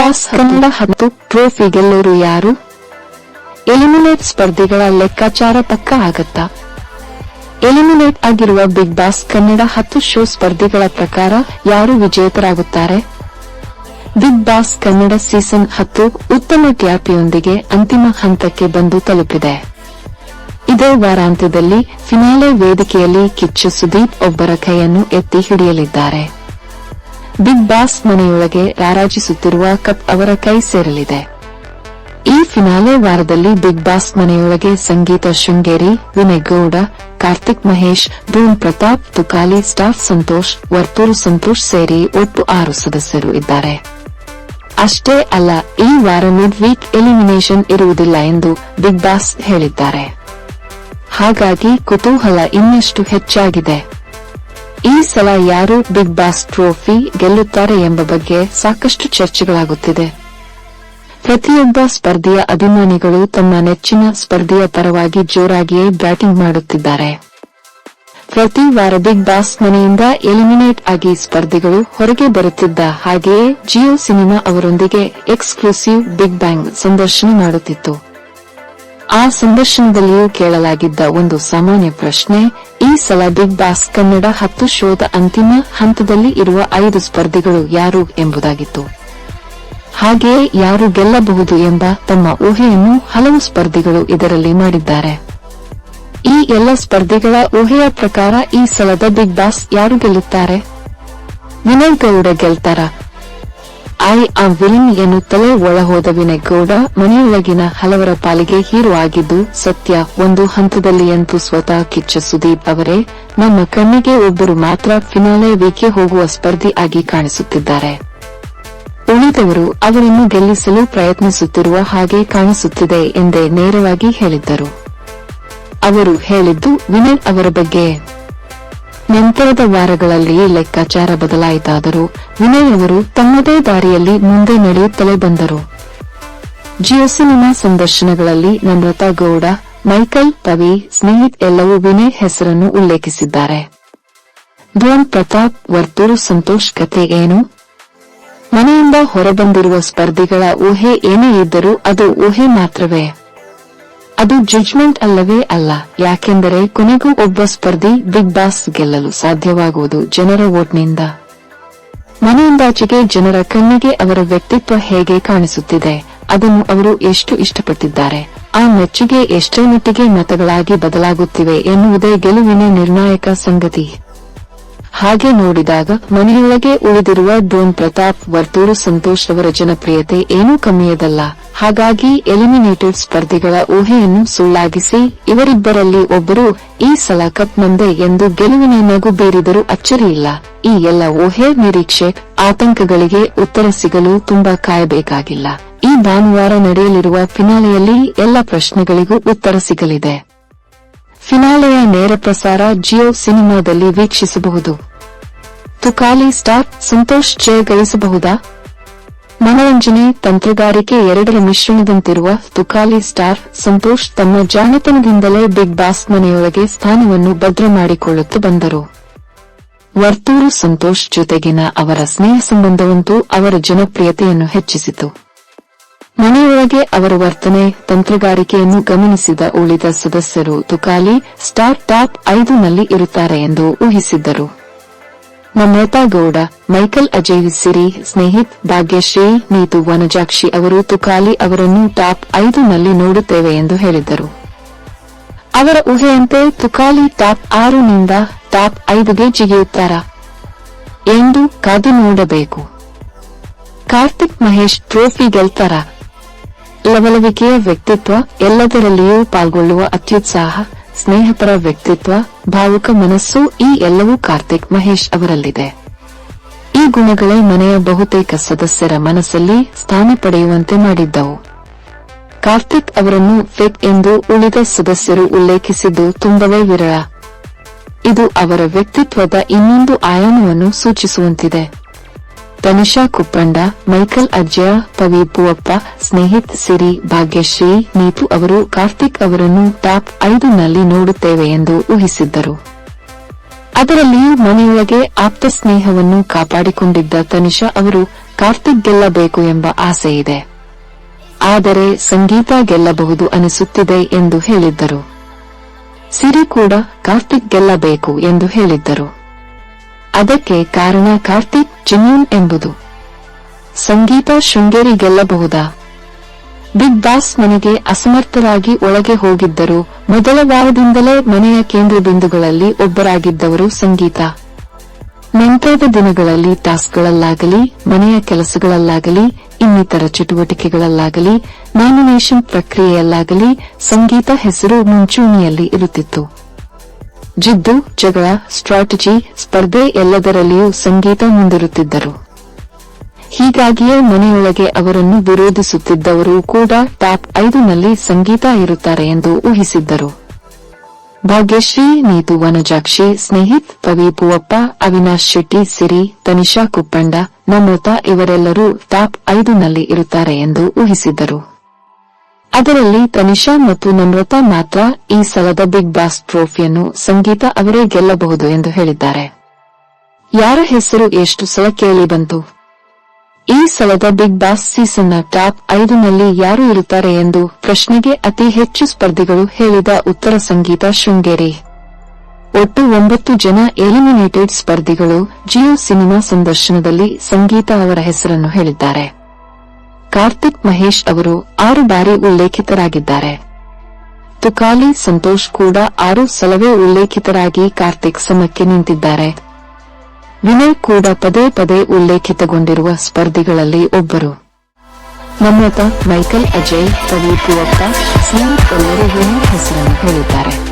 Boss Kannada ಹತ್ತು trophy ಗೆಲ್ಲೋರು ಯಾರು? Eliminate ಸ್ಪರ್ಧಿಗಳ ಲೆಕ್ಕಾಚಾರ ಪಕ್ಕ ಆಗತ್ತಾ. ಎಲಿಮಿನೇಟ್ ಆಗಿರುವ ಬಿಗ್ ಬಾಸ್ ಕನ್ನಡ ಹತ್ತು ಶೋ ಸ್ಪರ್ಧಿಗಳ ಪ್ರಕಾರ ಯಾರು ವಿಜೇತರಾಗುತ್ತಾರೆ? ಬಿಗ್ ಬಾಸ್ ಕನ್ನಡ ಸೀಸನ್ ಹತ್ತು ಉತ್ತಮ ಟ್ಯಾಪಿಯೊಂದಿಗೆ ಅಂತಿಮ ಹಂತಕ್ಕೆ ಬಂದು ತಲುಪಿದೆ. ಇದೇ ವಾರಾಂತ್ಯದಲ್ಲಿ ಫಿನಾಲೆ ವೇದಿಕೆಯಲ್ಲಿ ಕಿಚ್ಚು ಸುದೀಪ್ ಒಬ್ಬರ ಕೈಯನ್ನು ಎತ್ತಿ ಹಿಡಿಯಲಿದ್ದಾರೆ. ಬಿಗ್ ಬಾಸ್ ಮನೆಯೊಳಗೆ ರಾರಾಜಿಸುತ್ತಿರುವ ಕಪ್ ಅವರ ಕೈ ಸೇರಲಿದೆ. ಈ ಫಿನಾಲೆ ವಾರದಲ್ಲಿ ಬಿಗ್ ಬಾಸ್ ಮನೆಯೊಳಗೆ ಸಂಗೀತ ಶೃಂಗೇರಿ, ವಿನಯ್ ಗೌಡ, ಕಾರ್ತಿಕ್ ಮಹೇಶ್, ಭೂಮ್ ಪ್ರತಾಪ್, ತುಕಾಲಿ, ಸ್ಟಾಫ್ ಸಂತೋಷ್, ವರ್ತೂರು ಸಂತೋಷ್ ಸೇರಿ ಒಟ್ಟು ಆರು ಸದಸ್ಯರು ಇದ್ದಾರೆ. ಅಷ್ಟೇ ಅಲ್ಲ, ಈ ವಾರ ಮಿಡ್ ವೀಕ್ ಎಲಿಮಿನೇಷನ್ ಇರುವುದಿಲ್ಲ ಎಂದು ಬಿಗ್ ಬಾಸ್ ಹೇಳಿದ್ದಾರೆ. ಹಾಗಾಗಿ ಕುತೂಹಲ ಇನ್ನಷ್ಟು ಹೆಚ್ಚಾಗಿದೆ. ಈ ಸಲ ಯಾರು ಬಿಗ್ ಬಾಸ್ ಟ್ರೋಫಿ ಗೆಲ್ಲುತ್ತಾರೆ ಎಂಬ ಬಗ್ಗೆ ಸಾಕಷ್ಟು ಚರ್ಚೆಗಳಾಗುತ್ತಿದೆ. ಪ್ರತಿಯೊಬ್ಬ ಸ್ಪರ್ಧೆಯ ಅಭಿಮಾನಿಗಳು ತಮ್ಮ ನೆಚ್ಚಿನ ಸ್ಪರ್ಧೆಯ ಪರವಾಗಿ ಜೋರಾಗಿಯೇ ಬ್ಯಾಟಿಂಗ್ ಮಾಡುತ್ತಿದ್ದಾರೆ. ಪ್ರತಿ ವಾರ ಬಿಗ್ ಬಾಸ್ ಮನೆಯಿಂದ ಎಲಿಮಿನೇಟ್ ಆಗಿ ಸ್ಪರ್ಧಿಗಳು ಹೊರಗೆ ಬರುತ್ತಿದ್ದ ಹಾಗೆಯೇ ಜಿಯೋ ಸಿನಿಮಾ ಅವರೊಂದಿಗೆ ಎಕ್ಸ್ಕ್ಲೂಸಿವ್ ಬಿಗ್ ಬ್ಯಾಂಗ್ ಸಂದರ್ಶನ ಮಾಡುತ್ತಿತ್ತು. ಆ ಸಂದರ್ಶನದಲ್ಲಿಯೂ ಕೇಳಲಾಗಿದ್ದ ಒಂದು ಸಾಮಾನ್ಯ ಪ್ರಶ್ನೆ, ಈ ಸಲ ಬಿಗ್ ಬಾಸ್ ಕನ್ನಡ ಹತ್ತು ಶೋದ ಅಂತಿಮ ಹಂತದಲ್ಲಿ ಇರುವ ಐದು ಸ್ಪರ್ಧಿಗಳು ಯಾರು ಎಂಬುದಾಗಿತ್ತು. ಹಾಗೆಯೇ ಯಾರು ಗೆಲ್ಲಬಹುದು ಎಂಬ ತಮ್ಮ ಊಹೆಯನ್ನು ಹಲವು ಸ್ಪರ್ಧಿಗಳು ಇದರಲ್ಲಿ ಮಾಡಿದ್ದಾರೆ. ಈ ಎಲ್ಲ ಸ್ಪರ್ಧಿಗಳ ಊಹೆಯ ಪ್ರಕಾರ ಈ ಸಲದ ಬಿಗ್ ಬಾಸ್ ಯಾರು ಗೆಲ್ಲುತ್ತಾರೆ? ವಿನಯ್ ಗೌಡ ಗೆಲ್ತಾರ? ಐ ಆ ವಿಲಿಮಿಯನ್ನು ತಲೆ ಒಳಹೋದ ವಿನಯ್ ಗೌಡ ಮನೆಯೊಳಗಿನ ಹಲವರ ಪಾಲಿಗೆ ಹೀರೋ ಆಗಿದ್ದು ಸತ್ಯ ಒಂದು ಹಂತದಲ್ಲಿ ಅಂತೂ ಸ್ವತಃ ಕಿಚ್ಚ ಸುದೀಪ್ ಅವರೇ. ನಮ್ಮ ಕಣ್ಣಿಗೆ ಒಬ್ಬರು ಮಾತ್ರ ಫಿನಾಲೆ ವೇಕೆ ಹೋಗುವ ಸ್ಪರ್ಧಿ ಆಗಿ ಕಾಣಿಸುತ್ತಿದ್ದಾರೆ. ಉಳಿದವರು ಅವರನ್ನು ಗೆಲ್ಲಿಸಲು ಪ್ರಯತ್ನಿಸುತ್ತಿರುವ ಹಾಗೆ ಕಾಣಿಸುತ್ತಿದೆ ಎಂದೇ ನೇರವಾಗಿ ಹೇಳಿದ್ದರು. ಅವರು ಹೇಳಿದ್ದು ವಿನಯ್ ಅವರ ಬಗ್ಗೆ. ನಂತರದ ವಾರಗಳಲ್ಲಿ ಲೆಕ್ಕಾಚಾರ ಬದಲಾಯಿತಾದರೂ ವಿನಯ್ ಅವರು ತಮ್ಮದೇ ದಾರಿಯಲ್ಲಿ ಮುಂದೆ ನಡೆಯುತ್ತಲೇ ಬಂದರು. ಜಿಯೋ ಸಿನಿಮಾ ಸಂದರ್ಶನಗಳಲ್ಲಿ ನಮ್ರತಾ ಗೌಡ, ಮೈಕಲ್ ತವಿ ಸ್ನೇಹಿತ್ ಎಲ್ಲವೂ ವಿನಯ್ ಹೆಸರನ್ನು ಉಲ್ಲೇಖಿಸಿದ್ದಾರೆ. ಧ್ವನ್ ಪ್ರತಾಪ್, ವರ್ತೂರು ಸಂತೋಷ್ ಕಥೆ ಏನು? ಮನೆಯಿಂದ ಹೊರಬಂದಿರುವ ಸ್ಪರ್ಧಿಗಳ ಊಹೆ ಏನೇ ಇದ್ದರೂ ಅದು ಊಹೆ ಮಾತ್ರವೇ. ಅದು ಜಡ್ಜ್ಮೆಂಟ್ ಅಲ್ಲವೇ ಅಲ್ಲ. ಯಾಕೆಂದರೆ ಕೊನೆಗೂ ಒಬ್ಬ ಸ್ಪರ್ಧಿ ಬಿಗ್ ಬಾಸ್ ಗೆಲ್ಲಲು ಸಾಧ್ಯವಾಗುವುದು ಜನರ ವೋಟ್ನಿಂದ ಮನೆಯಿಂದಾಚೆಗೆ ಜನರ ಕಣ್ಣಿಗೆ ಅವರ ವ್ಯಕ್ತಿತ್ವ ಹೇಗೆ ಕಾಣಿಸುತ್ತಿದೆ, ಅದನ್ನು ಅವರು ಎಷ್ಟು ಇಷ್ಟಪಟ್ಟಿದ್ದಾರೆ, ಆ ಮೆಚ್ಚುಗೆ ಎಷ್ಟೇ ಮಟ್ಟಿಗೆ ಮತಗಳಾಗಿ ಬದಲಾಗುತ್ತಿವೆ ಎನ್ನುವುದೇ ಗೆಲುವಿನ ನಿರ್ಣಾಯಕ ಸಂಗತಿ. ಹಾಗೆ ನೋಡಿದಾಗ ಮನೆಯೊಳಗೆ ಉಳಿದಿರುವ ಡೋನ್ ಪ್ರತಾಪ್, ವರ್ತೂರು ಸಂತೋಷ್ ಅವರ ಜನಪ್ರಿಯತೆ ಏನೂ ಕಮ್ಮಿಯದಲ್ಲ. ಹಾಗಾಗಿ ಎಲಿಮಿನೇಟೆಡ್ ಸ್ಪರ್ಧಿಗಳ ಊಹೆಯನ್ನು ಸುಳ್ಳಾಗಿಸಿ, ಇವರಿಬ್ಬರಲ್ಲಿ ಒಬ್ಬರು ಈ ಸಲ ಕಪ್ ಮುಂದೆ ಎಂದು ಗೆಲುವಿನ ನಗು ಬೇರಿದರೂ ಅಚ್ಚರಿಯಿಲ್ಲ. ಈ ಎಲ್ಲ ಊಹೆ ನಿರೀಕ್ಷೆ ಆತಂಕಗಳಿಗೆ ಉತ್ತರ ಸಿಗಲು ತುಂಬಾ ಕಾಯಬೇಕಾಗಿಲ್ಲ. ಈ ಭಾನುವಾರ ನಡೆಯಲಿರುವ ಫಿನಾಲೆಯಲ್ಲಿ ಎಲ್ಲ ಪ್ರಶ್ನೆಗಳಿಗೂ ಉತ್ತರ ಸಿಗಲಿದೆ. ಫಿನಾಲೆಯ ನೇರ ಪ್ರಸಾರ ಜಿಯೋ ಸಿನಿಮಾದಲ್ಲಿ ವೀಕ್ಷಿಸಬಹುದು. ತುಕಾಲಿ ಸ್ಟಾರ್ ಸಂತೋಷ್ ಜಯ ಗಳಿಸಬಹುದಾ ಮನರಂಜನೆ ತಂತ್ರಗಾರಿಕೆ ಎರಡರ ಮಿಶ್ರಣದಂತಿರುವ ತುಕಾಲಿ ಸ್ಟಾರ್ ಸಂತೋಷ್ ತಮ್ಮ ಜಾಣತನದಿಂದಲೇ ಬಿಗ್ ಬಾಸ್ ಮನೆಯೊಳಗೆ ಸ್ಥಾನವನ್ನು ಭದ್ರ ಮಾಡಿಕೊಳ್ಳುತ್ತಾ ಬಂದರು. ವರ್ತೂರು ಸಂತೋಷ್ ಜೊತೆಗಿನ ಅವರ ಸ್ನೇಹ ಸಂಬಂಧವಂತೂ ಅವರ ಜನಪ್ರಿಯತೆಯನ್ನು ಹೆಚ್ಚಿಸಿತು. ಮನೆಯೊಳಗೆ ಅವರ ವರ್ತನೆ, ತಂತ್ರಗಾರಿಕೆಯನ್ನು ಗಮನಿಸಿದ ಉಳಿದ ಸದಸ್ಯರು ತುಕಾಲಿ ಸ್ಟಾರ್ ಟಾಪ್ ಐದು ನಲ್ಲಿ ಇರುತ್ತಾರೆ ಎಂದು ಊಹಿಸಿದ್ದರು. ನಮ್ರತಾ ಗೌಡ ಮೈಕಲ್ ಅಜಯ್ ಸಿರಿ, ಸ್ನೇಹಿತ್ ಭಾಗ್ಯಶ್ರೀ, ನೀತು ವನಜಾಕ್ಷಿ ಅವರು ತುಕಾಲಿ ಅವರನ್ನು ಟಾಪ್ ಐದು ನಲ್ಲಿ ನೋಡುತ್ತೇವೆ ಎಂದು ಹೇಳಿದ್ದರು. ಅವರ ಊಹೆಯಂತೆ ತುಕಾಲಿ ಟಾಪ್ ಆರು ನಿಂದ ಟಾಪ್ ಐದುಗೆ ಜಿಗಿಯುತ್ತಾರ? ಎಂದು ಕಾದು ನೋಡಬೇಕು. ಕಾರ್ತಿಕ್ ಮಹೇಶ್ ಟ್ರೋಫಿ ಗೆಲ್ತಾರ? ಲವಲವಿಕೆಯ ವ್ಯಕ್ತಿತ್ವ ಎಲ್ಲದರಲ್ಲಿಯೂ ಪಾಲ್ಗೊಳ್ಳುವ ಅತ್ಯುತ್ಸಾಹ ಸ್ನೇಹಪರ ವ್ಯಕ್ತಿತ್ವ, ಭಾವುಕ ಮನಸ್ಸು ಈ ಎಲ್ಲವೂ ಕಾರ್ತಿಕ್ ಮಹೇಶ್ ಅವರಲ್ಲಿದೆ. ಈ ಗುಣಗಳೇ ಮನೆಯ ಬಹುತೇಕ ಸದಸ್ಯರ ಮನಸ್ಸಲ್ಲಿ ಸ್ಥಾನ ಪಡೆಯುವಂತೆ ಮಾಡಿದ್ದವು. ಕಾರ್ತಿಕ್ ಅವರನ್ನು ಫಿಟ್ ಎಂದು ಉಳಿದ ಸದಸ್ಯರು ಉಲ್ಲೇಖಿಸಿದ್ದು ತುಂಬವೇ ವಿರಳ. ಇದು ಅವರ ವ್ಯಕ್ತಿತ್ವದ ಇನ್ನೊಂದು ಆಯಾಮವನ್ನು ಸೂಚಿಸುವಂತಿದೆ. ತನಿಷಾ ಕುಪ್ಪಂಡ, ಮೈಕಲ್ ಅಜ್ಜಯ ಪವಿ ಪೂವಪ್ಪ, ಸ್ನೇಹಿತ್ ಸಿರಿ ಭಾಗ್ಯಶ್ರೀ, ನೀತು ಅವರು, ಕಾರ್ತಿಕ್ ಅವರನ್ನು ಟಾಪ್ ಐದು ನಲ್ಲಿ ನೋಡುತ್ತೇವೆ ಎಂದು ಊಹಿಸಿದ್ದರು. ಅದರಲ್ಲಿಯೂ ಮನೆಯೊಳಗೆ ಆಪ್ತ ಸ್ನೇಹವನ್ನು ಕಾಪಾಡಿಕೊಂಡಿದ್ದ ತನಿಷಾ ಅವರು ಕಾರ್ತಿಕ್ ಗೆಲ್ಲಬೇಕು ಎಂಬ ಆಸೆ ಇದೆ. ಆದರೆ ಸಂಗೀತ ಗೆಲ್ಲಬಹುದು ಅನಿಸುತ್ತಿದೆ ಎಂದು ಹೇಳಿದ್ದರು. ಸಿರಿ ಕೂಡ ಕಾರ್ತಿಕ್ ಗೆಲ್ಲಬೇಕು ಎಂದು ಹೇಳಿದ್ದರು. ಅದಕ್ಕೆ ಕಾರಣ ಕಾರ್ತಿಕ್ ಜೆನ್ಯೂನ್ ಎಂಬುದು. ಸಂಗೀತ ಶೃಂಗೇರಿ ಗೆಲ್ಲಬಹುದಾ? ಬಿಗ್ ಬಾಸ್ ಮನೆಗೆ ಅಸಮರ್ಥರಾಗಿ ಒಳಗೆ ಹೋಗಿದ್ದರು ಮೊದಲ ವಾರದಿಂದಲೇ ಮನೆಯ ಕೇಂದ್ರ ಬಿಂದುಗಳಲ್ಲಿ ಒಬ್ಬರಾಗಿದ್ದವರು ಸಂಗೀತ. ನಂತರದ ದಿನಗಳಲ್ಲಿ ಟಾಸ್ಕ್ಗಳಲ್ಲಾಗಲಿ, ಮನೆಯ ಕೆಲಸಗಳಲ್ಲಾಗಲಿ, ಇನ್ನಿತರ ಚಟುವಟಿಕೆಗಳಲ್ಲಾಗಲಿ, ನಾಮಿನೇಷನ್ ಪ್ರಕ್ರಿಯೆಯಲ್ಲಾಗಲಿ ಸಂಗೀತ ಹೆಸರು ಮುಂಚೂಣಿಯಲ್ಲಿ ಇರುತ್ತಿತ್ತು. ಜಿದ್ದು, ಜಗಳ, ಸ್ಟ್ರಾಟಜಿ, ಸ್ಪರ್ಧೆ ಎಲ್ಲದರಲ್ಲಿಯೂ ಸಂಗೀತ ಮುಂದಿರುತ್ತಿದ್ದರು. ಹೀಗಾಗಿಯೇ ಮನೆಯೊಳಗೆ ಅವರನ್ನು ವಿರೋಧಿಸುತ್ತಿದ್ದವರು ಕೂಡ ಟಾಪ್ ಐದುನಲ್ಲಿ ಸಂಗೀತ ಇರುತ್ತಾರೆ ಎಂದು ಊಹಿಸಿದ್ದರು. ಭಾಗ್ಯಶ್ರೀ, ನೀತು ವನಜಾಕ್ಷಿ, ಸ್ನೇಹಿತ್ ಪವಿ ಪೂವಪ್ಪ, ಅವಿನಾಶ್ ಶೆಟ್ಟಿ, ಸಿರಿ, ತನಿಷಾ ಕುಪ್ಪಂಡ, ನಮ್ರತಾ ಇವರೆಲ್ಲರೂ ಟಾಪ್ ಐದುನಲ್ಲಿ ಇರುತ್ತಾರೆ ಎಂದು ಊಹಿಸಿದ್ದರು. ಅದರಲ್ಲಿ ತನಿಷಾ ಮತ್ತು ನಮ್ರತಾ ಮಾತ್ರ ಈ ಸಲದ ಬಿಗ್ ಬಾಸ್ ಟ್ರೋಫಿಯನ್ನು ಸಂಗೀತ ಅವರೇ ಗೆಲ್ಲಬಹುದು ಎಂದು ಹೇಳಿದ್ದಾರೆ. ಯಾರ ಹೆಸರು ಎಷ್ಟು ಸಲ ಕೇಳಿ ಬಂತು? ಈ ಸಲದ ಬಿಗ್ ಬಾಸ್ ಸೀಸನ್ನ ಟಾಪ್ ಐದುನಲ್ಲಿ ಯಾರು ಇರುತ್ತಾರೆ ಎಂದು ಪ್ರಶ್ನೆಗೆ ಅತಿ ಹೆಚ್ಚು ಸ್ಪರ್ಧಿಗಳು ಹೇಳಿದ ಉತ್ತರ ಸಂಗೀತ ಶೃಂಗೇರಿ. ಒಟ್ಟು ಒಂಬತ್ತು ಜನ ಎಲಿಮಿನೇಟೆಡ್ ಸ್ಪರ್ಧಿಗಳು ಜಿಯೋ ಸಿನಿಮಾ ಸಂದರ್ಶನದಲ್ಲಿ ಸಂಗೀತ ಅವರ ಹೆಸರನ್ನು ಹೇಳಿದ್ದಾರೆ. ಕಾರ್ತಿಕ್ ಮಹೇಶ್ ಅವರು ಆರು ಬಾರಿ ಉಲ್ಲೇಖಿತರಾಗಿದ್ದಾರೆ. ತುಕಾಲಿ ಸಂತೋಷ್ ಕೂಡ ಆರು ಸಲವೇ ಉಲ್ಲೇಖಿತರಾಗಿ ಕಾರ್ತಿಕ್ ಸಮಕ್ಕೆ ನಿಂತಿದ್ದಾರೆ. ವಿನಯ್ ಕೂಡ ಪದೇ ಪದೇ ಉಲ್ಲೇಖಿತಗೊಂಡಿರುವ ಸ್ಪರ್ಧಿಗಳಲ್ಲಿ ಒಬ್ಬರು. ಮಮತಾ ಮೈಕಲ್ ಅಜಯ್ ರವಿ ಪೂವಪ್ಪ ಸೂರತ್ ಎಲ್ಲರೂ ಹೆಸರನ್ನು ಹೇಳಿದ್ದಾರೆ.